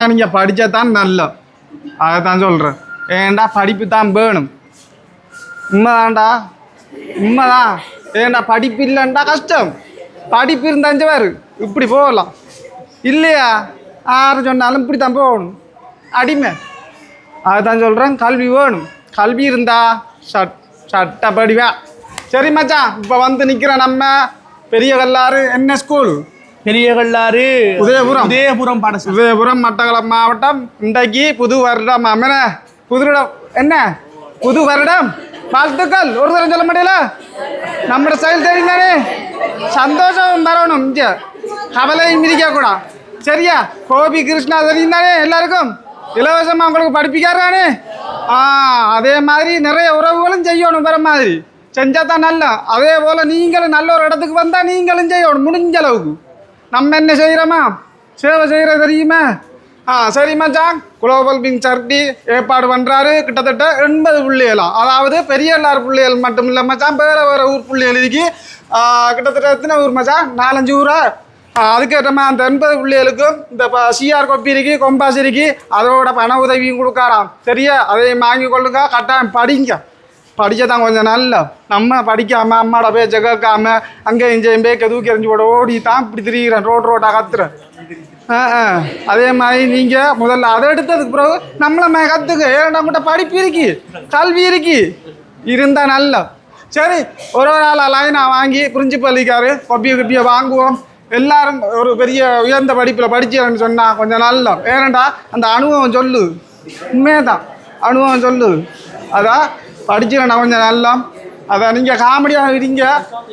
நீங்கள் படித்தா தான் நல்ல அதை தான் சொல்கிறேன் ஏன்டா படிப்பு தான் வேணும் உண்மைதான்டா உண்மைதான் ஏன்டா படிப்பு இல்லைண்டா கஷ்டம் படிப்பு இருந்தாஞ்சு பாரு இப்படி போகலாம் இல்லையா யார் சொன்னாலும் இப்படி தான் போகணும் அடிமை அதை தான் சொல்கிறேன் கல்வி வேணும் கல்வி இருந்தா சட் சட்டப்படிவா சரி மச்சான் இப்போ வந்து நிற்கிற நம்ம பெரிய கல்லாறு என்ன ஸ்கூல் பெரிய கல்லாறு உதயபுரம். உதயபுரம் பாடசாலை. விஜயபுரம் மட்டக்களப்பு மாவட்டம். இன்றைக்கு புது வருடம். அம்மன புது வருடம். என்ன? புது வருடம். வாழ்த்துக்கள். ஒரு தரம் சொல்ல முடியல? நம்ம செயல் தெரிந்தானே சந்தோஷம் வரணும். இங்க கவலையும் மிதிக்க கூட சரியா? கோபி கிருஷ்ணா தெரிந்தானே எல்லாருக்கும்? இலவசமா உங்களுக்கு படிப்பிக்காரானே ஆ அதே மாதிரி நிறைய உறவுகளும் செய்யணும் வேற மாதிரி. செஞ்சா தான் நல்லா. அதே போல நீங்களும் நல்ல ஒரு இடத்துக்கு வந்தா நீங்களும் செய்யணும். முடிஞ்ச அளவுக்கு. நம்ம என்ன செய்கிறோமா சேவை செய்கிற தெரியுமா? ஆ சரி மச்சான். குளோபல் பிங் சர்டி ஏற்பாடு பண்ணுறாரு கிட்டத்தட்ட எண்பது புள்ளிகளாம் அதாவது பெரிய எல்லார் புள்ளிகள் மட்டும் இல்லை மச்சான். வேறு வேறு ஊர் புள்ளிகள் கிட்டத்தட்ட எத்தனை ஊர் மச்சான்? நாலஞ்சு ஊரா? ஆ, அதுக்கேற்றமா அந்த எண்பது புள்ளிகளுக்கும் இந்த சிஆர் கொப்பி இருக்கு கொம்பாஸ் இருக்கு. அதோட பண உதவியும் கொடுக்காராம். சரியா? அதையும் வாங்கி கொள்ளுங்க. கட்டாயம் படிங்க. படித்ததான் கொஞ்சம் நல்ல. நம்ம படிக்காமல் அம்மாவோட பேச்ச கேட்காம அங்கே இங்கேயும் பேக்க தூக்கி எறிஞ்சு போட ஓடி தான் இப்படி திரிகிறேன் ரோட் ரோட்டாக கத்துறேன் ஆ ஆ. அதே மாதிரி நீங்கள் முதல்ல அதை எடுத்ததுக்கு பிறகு நம்மள கற்றுக்க ஏன்னா கூட படிப்பு இருக்கு கல்வி இருக்கு. இருந்தால் நல்ல. சரி ஒரு ஒரு ஆளாக லைனாக வாங்கி பிரின்சிபல் இருக்காரு கொப்பியை கொப்பியை வாங்குவோம். எல்லாரும் ஒரு பெரிய உயர்ந்த படிப்பில் படிச்சேன்னு சொன்னால் கொஞ்சம் நல்லா. ஏனண்டா அந்த அனுபவம் சொல்லு. உண்மையதான். அனுபவம் சொல்லு. அதான் படிச்சுக்கணும் கொஞ்சம் நல்லா அதை நீங்கள் காமெடியாக இருங்க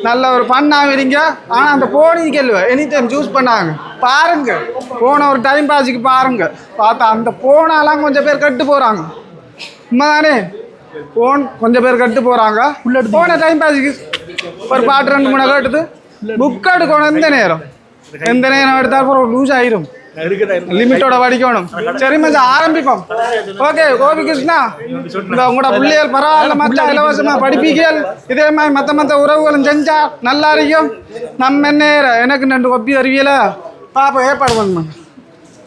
நல்ல ஒரு பண்ணாக இருங்க. ஆனால் அந்த போனி கேள்வி எனி டைம் சூஸ் பண்ணாங்க பாருங்க. போன ஒரு டைம் பாஸுக்கு பாருங்க. பார்த்தா அந்த போனாலாம் கொஞ்சம் பேர் கட்டு போகிறாங்க உண்மைதானே? போன் கொஞ்சம் பேர் கட்டு போகிறாங்க போன டைம் பாஸுக்கு ஒரு பாட்டு ரெண்டு மூணு கேட்டுது. புக் எடுக்கணும் எந்த நேரம். எந்த நேரம் எடுத்தால் அப்புறம் லூஸ் ஆயிரும் லிமிட்டோட வடிக்கணும் சரி மச்சான் ஆரம்பிப்போம் ஓகே கோபி கிருஷ்ணா இந்த உங்களோட பிள்ளைகள் பரவாயில்ல மச்சான் இலவசமா படிப்பீங்கள் இதே மாதிரி மற்ற மற்ற உறவுகளும் செஞ்சா நல்லா இருக்கும் நம்ம என்ன எனக்கு ரெண்டு கொப்பி அறிவியல பாப்பா ஏற்பாடு பண்ணுமா